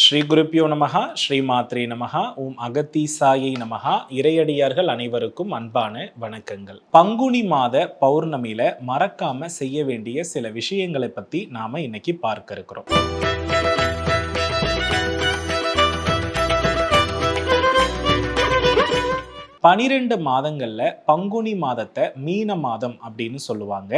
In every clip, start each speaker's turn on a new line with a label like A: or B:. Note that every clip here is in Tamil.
A: ஸ்ரீ குருப்பியோ நமகா ஸ்ரீ மாத்ரே நமகா ஓம் அகத்தீசாயை நமகா இறையடியார்கள் அனைவருக்கும் அன்பான வணக்கங்கள். பங்குனி மாத பௌர்ணமியில மறக்காம செய்ய வேண்டிய சில விஷயங்களை பத்தி நாம இன்னைக்கு பார்க்க இருக்கிறோம். பனிரெண்டு மாதங்களில் பங்குனி மாதத்தை மீன மாதம் அப்படின்னு சொல்லுவாங்க.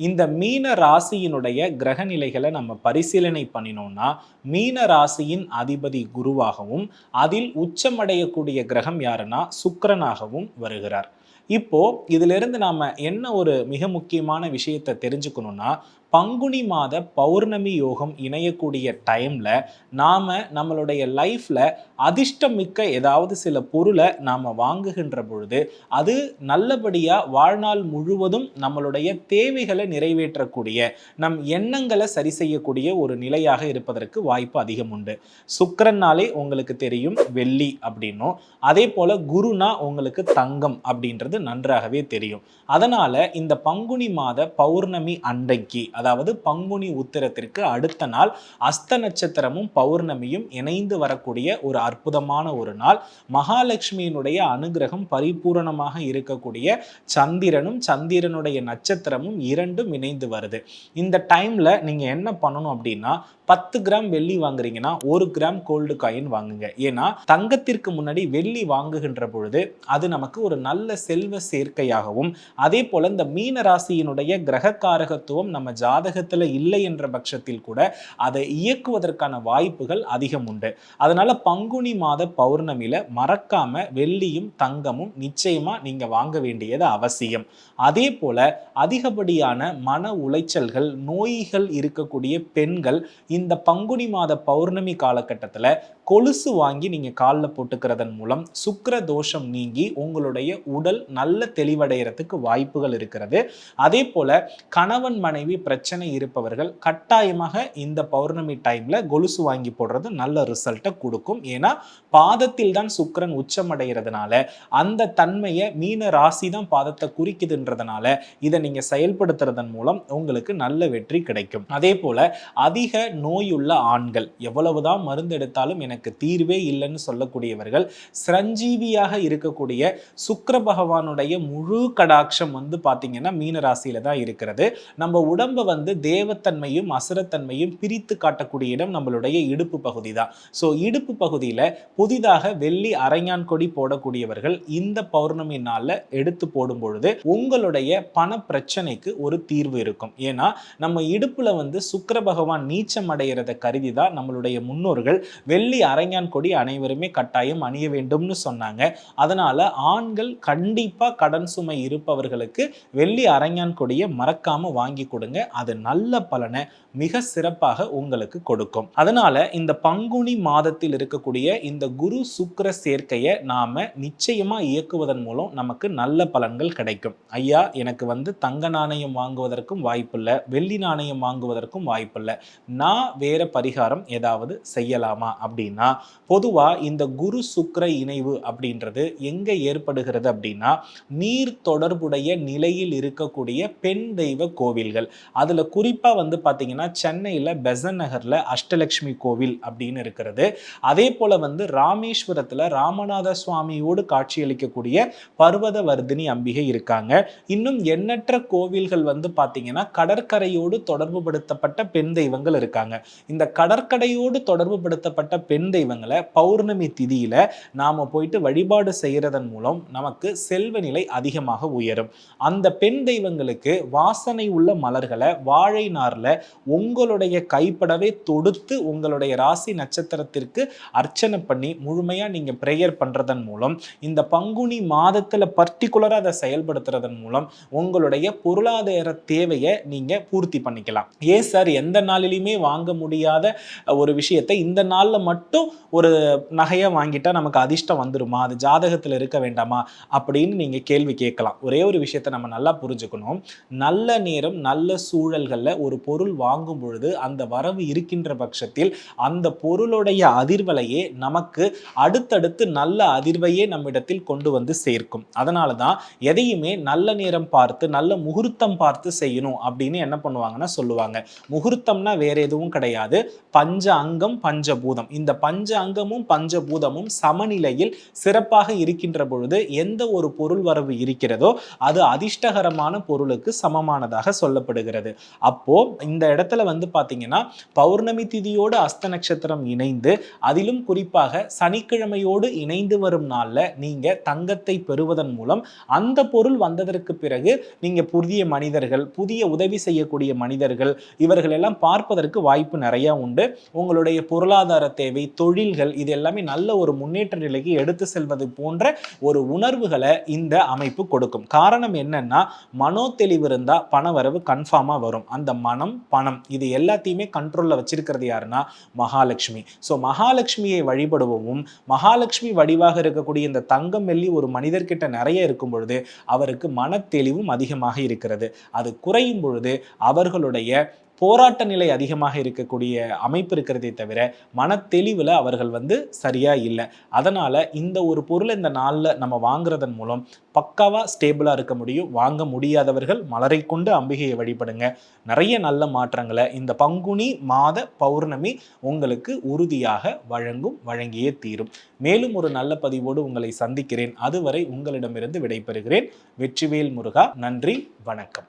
A: இந்த மீன ராசியினுடைய கிரக நிலைகளை நம்ம பரிசீலனை பண்ணினோம்னா மீன ராசியின் அதிபதி குருவாகவும் அதில் உச்சமடையக்கூடிய கிரகம் யாருன்னா சுக்கரனாகவும் வருகிறார். இப்போ இதிலிருந்து நாம என்ன ஒரு மிக முக்கியமான விஷயத்தை தெரிஞ்சுக்கணும்னா பங்குனி மாத பௌர்ணமி யோகம் இணையக்கூடிய டைமில் நாம் நம்மளுடைய லைஃப்பில் அதிர்ஷ்டமிக்க ஏதாவது சில பொருளை நாம் வாங்குகின்ற பொழுது அது நல்லபடியாக வாழ்நாள் முழுவதும் நம்மளுடைய தேவைகளை நிறைவேற்றக்கூடிய நம் எண்ணங்களை சரி செய்யக்கூடிய ஒரு நிலையாக இருப்பதற்கு வாய்ப்பு அதிகம் உண்டு. சுக்கரன்னாலே உங்களுக்கு தெரியும் வெள்ளி அப்படின்னும் அதே போல் குருனா உங்களுக்கு தங்கம் அப்படின்றது நன்றாகவே தெரியும். அதனால் இந்த பங்குனி மாத பௌர்ணமி அன்றைக்கு அதாவது பங்குனி உத்திரத்திற்கு அடுத்த நாள் அஸ்த நட்சத்திரமும் பௌர்ணமியும் இணைந்து வரக்கூடிய ஒரு அற்புதமான ஒரு நாள். மகாலட்சுமியினுடைய அனுகிரகம் பரிபூரணமாக இருக்கக்கூடிய சந்திரனும் சந்திரனுடைய நட்சத்திரமும் இரண்டும் இணைந்து வருது. இந்த டைம்ல நீங்க என்ன பண்ணணும் அப்படின்னா பத்து கிராம் வெள்ளி வாங்குறீங்கன்னா ஒரு கிராம் கோல்டு காயின் வாங்குங்க. ஏன்னா தங்கத்திற்கு முன்னாடி வெள்ளி வாங்குகின்ற பொழுது அது நமக்கு ஒரு நல்ல செல்வ சேர்க்கையாகவும் அதே போல இந்த மீன ராசியினுடைய கிரகக்காரகத்துவம் நம்ம ஜாதகத்தில் இல்லை என்ற பட்சத்தில் கூட அதை இயக்குவதற்கான வாய்ப்புகள் அதிகம் உண்டு. அதனால பங்குனி மாத பௌர்ணமியில மறக்காம வெள்ளியும் தங்கமும் நிச்சயமா நீங்க வாங்க வேண்டியது அவசியம். அதே போல அதிகப்படியான மன உளைச்சல்கள் நோய்கள் இருக்கக்கூடிய பெண்கள் இந்த பங்குனி மாத பௌர்ணமி காலகட்டத்தில் கொலுசு வாங்கி நீங்கள் காலில் போட்டுக்கிறதன் மூலம் சுக்கர தோஷம் நீங்கி உங்களுடைய உடல் நல்ல தெளிவடைகிறதுக்கு வாய்ப்புகள் இருக்கிறது. அதே போல் கணவன் மனைவி பிரச்சனை இருப்பவர்கள் கட்டாயமாக இந்த பௌர்ணமி டைமில் கொலுசு வாங்கி போடுறது நல்ல ரிசல்ட்டை கொடுக்கும். ஏன்னா பாதத்தில் தான் சுக்கிரன் உச்சமடைகிறதுனால அந்த தன்மையை மீன ராசி தான் பாதத்தை குறிக்குதுன்றதுனால இதை நீங்கள் செயல்படுத்துறதன் மூலம் உங்களுக்கு நல்ல வெற்றி கிடைக்கும். அதே போல் அதிக நோயுள்ள ஆண்கள் எவ்வளவுதான் மருந்து எடுத்தாலும் எனக்கு எனக்கு தீர்வே இல்லைன்னு சொல்லக்கூடியவர்கள் சிரஞ்சீவியாக இருக்கக்கூடிய சுக்கர பகவானுடைய முழு கடாட்சம் வந்து பார்த்தீங்கன்னா மீன ராசியில தான் இருக்கிறது. நம்ம உடம்பை வந்து தேவத்தன்மையும் அசுரத்தன்மையும் பிரித்து காட்டக்கூடிய இடம் நம்மளுடைய இடுப்பு பகுதி தான். ஸோ இடுப்பு பகுதியில் புதிதாக வெள்ளி அரைஞான் கொடி போடக்கூடியவர்கள் இந்த பௌர்ணமி நாளில் எடுத்து போடும் பொழுது உங்களுடைய பண பிரச்சனைக்கு ஒரு தீர்வு இருக்கும். ஏன்னா நம்ம இடுப்புல வந்து சுக்கர பகவான் நீச்சம் அடைகிறத கருதி தான் நம்மளுடைய முன்னோர்கள் வெள்ளி அரைஞான் கொடி அனைவருமே கட்டாயம் அணிய வேண்டும்னு சொன்னாங்க. அதனால ஆண்கள் கண்டிப்பா கடன் சுமை இருப்பவர்களுக்கு வெள்ளி அரைஞான் கொடியை மறக்காம வாங்கி கொடுங்க. அது நல்ல பலனை மிக சிறப்பாக உங்களுக்கு கொடுக்கும். அதனால இந்த பங்குனி மாதத்தில் இருக்கக்கூடிய இந்த குரு சுக்கர சேர்க்கையை நாம நிச்சயமா இயக்குவதன் மூலம் நமக்கு நல்ல பலன்கள் கிடைக்கும். ஐயா எனக்கு வந்து தங்க நாணயம் வாங்குவதற்கும் வாய்ப்பில்லை வெள்ளி நாணயம் வாங்குவதற்கும் வாய்ப்பில்லை. நான் வேற பரிகாரம் ஏதாவது செய்யலாமா அப்படின்னு பொதுவாக இந்த குரு சுக்கிர இணைவு அப்படின்றது எங்கே ஏற்படுகிறது அப்படின்னா நீர் தொடர்புடைய நிலையில் இருக்கக்கூடிய பெண் தெய்வ கோவில்கள். அதில் குறிப்பாக வந்து பார்த்தீங்கன்னா சென்னையில் பெசன் நகரில் அஷ்டலட்சுமி கோவில் அப்படின்னு இருக்கிறது. அதே போல் வந்து ராமேஸ்வரத்தில் ராமநாத சுவாமியோடு காட்சியளிக்கக்கூடிய பர்வத வர்தினி அம்பிகை இருக்காங்க. இன்னும் எண்ணற்ற கோவில்கள் வந்து பார்த்தீங்கன்னா கடற்கரையோடு தொடர்பு படுத்தப்பட்ட பெண் தெய்வங்கள் இருக்காங்க. இந்த கடற்கரையோடு தொடர்பு படுத்தப்பட்ட பெண் தெய்வங்களை பௌர்ணமி திதியில நாம போயிட்டு வழிபாடு செய்யறதன் மூலம் நமக்கு செல்வ நிலை அதிகமாக உயரும். அந்த பெண் தெய்வங்களுக்கு வாசனை உள்ள மலர்களை வாழை நார்ல உங்களுடைய கைப்படவே தொடுத்து உங்களுடைய ராசி நட்சத்திரத்திற்கு அர்ச்சனை பண்ணி முழுமையா நீங்க ப்ரேயர் பண்றதன் மூலம் இந்த பங்குனி மாதத்துல பர்டிகுலரா அதை செயல்படுத்துறதன் மூலம் உங்களுடைய பொருளாதார தேவையை நீங்க பூர்த்தி பண்ணிக்கலாம். ஏன் சார் எந்த நாளிலையுமே வாங்க முடியாத ஒரு விஷயத்தை இந்த நாள்ல மட்டும் ஒரு நகையை வாங்கிட்டா நமக்கு அதிர்ஷ்டம் வந்துருமா? அது ஜாதகத்தில் இருக்க வேண்டாமா? அப்படின்னு நீங்க கேள்வி கேட்கலாம். ஒரே ஒரு விஷயத்த நம்ம நல்லா புரிஞ்சுக்கணும். நல்ல நேரம் நல்ல சூழல்களில் ஒரு பொருள் வாங்கும் பொழுது அந்த வரவு இருக்கின்ற பட்சத்தில் அந்த பொருளுடைய அதிர்வலையே நமக்கு அடுத்தடுத்து நல்ல அதிர்வையே நம்மிடத்தில் கொண்டு வந்து சேர்க்கும். அதனால தான் எதையுமே நல்ல நேரம் பார்த்து நல்ல முகூர்த்தம் பார்த்து செய்யணும் அப்படின்னு என்ன பண்ணுவாங்கன்னா சொல்லுவாங்க. முகூர்த்தம்னா வேற எதுவும் கிடையாது. பஞ்ச அங்கம் பஞ்சபூதம் இந்த பஞ்ச அங்கமும் பஞ்சபூதமும் சமநிலையில் சிறப்பாக இருக்கின்ற பொழுது எந்த ஒரு பொருள் வரவு இருக்கிறதோ அது அதிர்ஷ்டகரமான பொருளுக்கு சமமானதாக சொல்லப்படுகிறது. அப்போ இந்த இடத்துல வந்து பார்த்தீங்கன்னா பௌர்ணமி திதியோடு அஸ்த நட்சத்திரம் இணைந்து அதிலும் குறிப்பாக சனிக்கிழமையோடு இணைந்து வரும் நாளில் நீங்கள் தங்கத்தை பெறுவதன் மூலம் அந்த பொருள் வந்ததற்கு பிறகு நீங்கள் புதிய மனிதர்கள் புதிய உதவி செய்யக்கூடிய மனிதர்கள் இவர்கள் எல்லாம் பார்ப்பதற்கு வாய்ப்பு நிறையா உண்டு. உங்களுடைய பொருளாதார தேவை தொழில்கள் இது எல்லாமே நல்ல ஒரு முன்னேற்ற நிலைக்கு எடுத்து செல்வது போன்ற ஒரு உணர்வுகளை இந்த அமைப்பு கொடுக்கும். காரணம் என்னன்னா மனோ தெளிவு இருந்தால் பண வரவு வரும். அந்த மனம் பணம் இது எல்லாத்தையுமே கண்ட்ரோலில் வச்சிருக்கிறது யாருன்னா மகாலட்சுமி. ஸோ மகாலட்சுமியை வழிபடுவோம் மகாலட்சுமி வடிவாக இருக்கக்கூடிய இந்த தங்கம் வெள்ளி ஒரு மனிதர்கிட்ட நிறைய இருக்கும் பொழுது அவருக்கு மனத்தெளிவும் அதிகமாக இருக்கிறது. அது குறையும் பொழுது அவர்களுடைய போராட்ட நிலை அதிகமாக இருக்கக்கூடிய அமைப்பு இருக்கிறதே தவிர மனத்தெளிவில் அவர்கள் வந்து சரியாக இல்லை. அதனால் இந்த ஒரு பொருளை இந்த நாளில் நம்ம வாங்குறதன் மூலம் பக்காவாக ஸ்டேபிளாக இருக்க முடியும். வாங்க முடியாதவர்கள் மலரை கொண்டு அம்பிகையை வழிபடுங்க. நிறைய நல்ல மாற்றங்களை இந்த பங்குனி மாத பௌர்ணமி உங்களுக்கு உறுதியாக வழங்கும் வழங்கியே தீரும். மேலும் ஒரு நல்ல பதிவோடு உங்களை சந்திக்கிறேன். அதுவரை உங்களிடமிருந்து விடைபெறுகிறேன். வெற்றிவேல் முருகா நன்றி வணக்கம்.